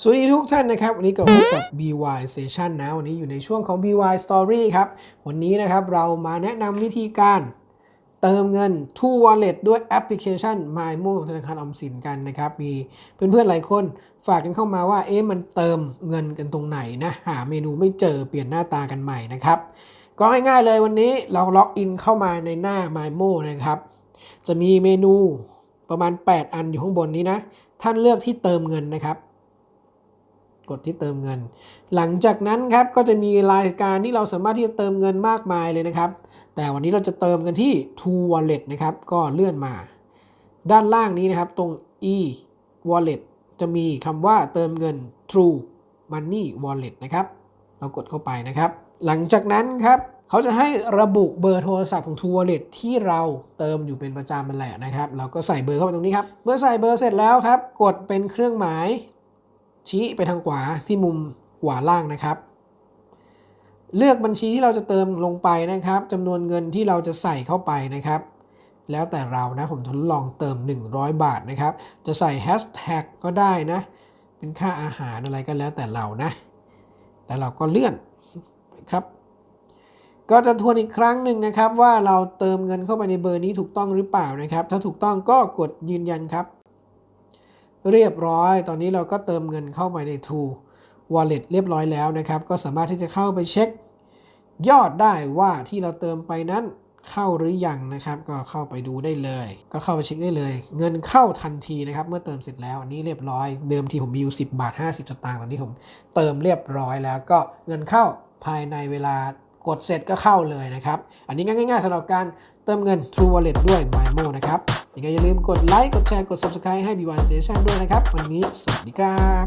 สวัสดีทุกท่านนะครับ วันนี้ก็พบกับ BY Station นะ วันนี้อยู่ในช่วงของ BY Story ครับ วันนี้นะครับเรามาแนะนำวิธีการเติมเงิน To Wallet ด้วยแอปพลิเคชัน MyMo ธนาคารออมสินกันนะครับ มีเพื่อนๆหลายคนฝากกันเข้ามาว่า เอ๊ะมันเติมเงินกันตรงไหนนะ หาเมนูไม่เจอเปลี่ยนหน้าตากันใหม่นะครับ ก็ง่ายๆเลยวันนี้เราล็อกอินเข้ามาในหน้า MyMo นะครับ จะมีเมนูประมาณ 8 อันอยู่ข้างบนนี้นะ ท่านเลือกที่เติมเงินนะครับ กดที่เติมเงิน หลังจากนั้นครับก็จะมีรายการที่เราสามารถที่จะเติมเงินมากมายเลยนะครับ แต่วันนี้เราจะเติมกันที่ True Wallet นะครับก็เลื่อนมา ด้านล่างนี้นะครับตรง e wallet จะมีคำว่าเติมเงิน True Money Wallet นะครับ เรากดเข้าไปนะครับ หลังจากนั้นครับเขาจะให้ระบุเบอร์โทรศัพท์ของ True Wallet ที่เราเติมอยู่เป็นประจำมันแหละนะครับ เราก็ใส่เบอร์เข้าไปตรงนี้ครับ เมื่อใส่เบอร์เสร็จแล้วครับ กดเป็นเครื่องหมาย ชี้ไปทางขวาที่มุมขวาล่างนะครับ เลือกบัญชีที่เราจะเติมลงไปนะครับจำนวนเงินที่เราจะใส่เข้าไปนะครับ แล้วแต่เรานะผมทดลองเติม 100 บาทนะครับ จะใส่แฮชแท็กก็ได้นะ เป็นค่าอาหารอะไรก็แล้วแต่เรานะ แล้วเราก็เลื่อนครับก็จะทวนอีกครั้งหนึ่งนะครับว่าเราเติมเงินเข้าไปในเบอร์นี้ถูกต้องหรือเปล่านะครับ ถ้าถูกต้องก็กดยืนยันครับ เรียบร้อย ตอนนี้เราก็เติมเงินเข้าไปใน True Wallet เรียบร้อยแล้วนะครับ ก็สามารถที่จะเข้าไปเช็ค ยอดได้ว่าที่เราเติมไปนั้นเข้าหรือยังนะครับ ก็เข้าไปดูได้เลย ก็เข้าไปเช็คได้เลย เงินเข้าทันทีนะครับ เมื่อเติมเสร็จแล้วอันนี้เรียบร้อย เดิมทีผมมีอยู่10 บาท 50สตางค์ตอนนี้ผมเติมเรียบร้อยแล้วก็เงินเข้าภายในเวลา กดเสร็จก็เข้าเลยนะครับ อันนี้ง่ายๆสำหรับการเติมเงิน True Wallet ด้วย MyMo นะครับยังไงอย่าลืมกดไลค์ กดแชร์ กด Subscribe ให้ BY Station ด้วยนะครับ วันนี้สวัสดีครับ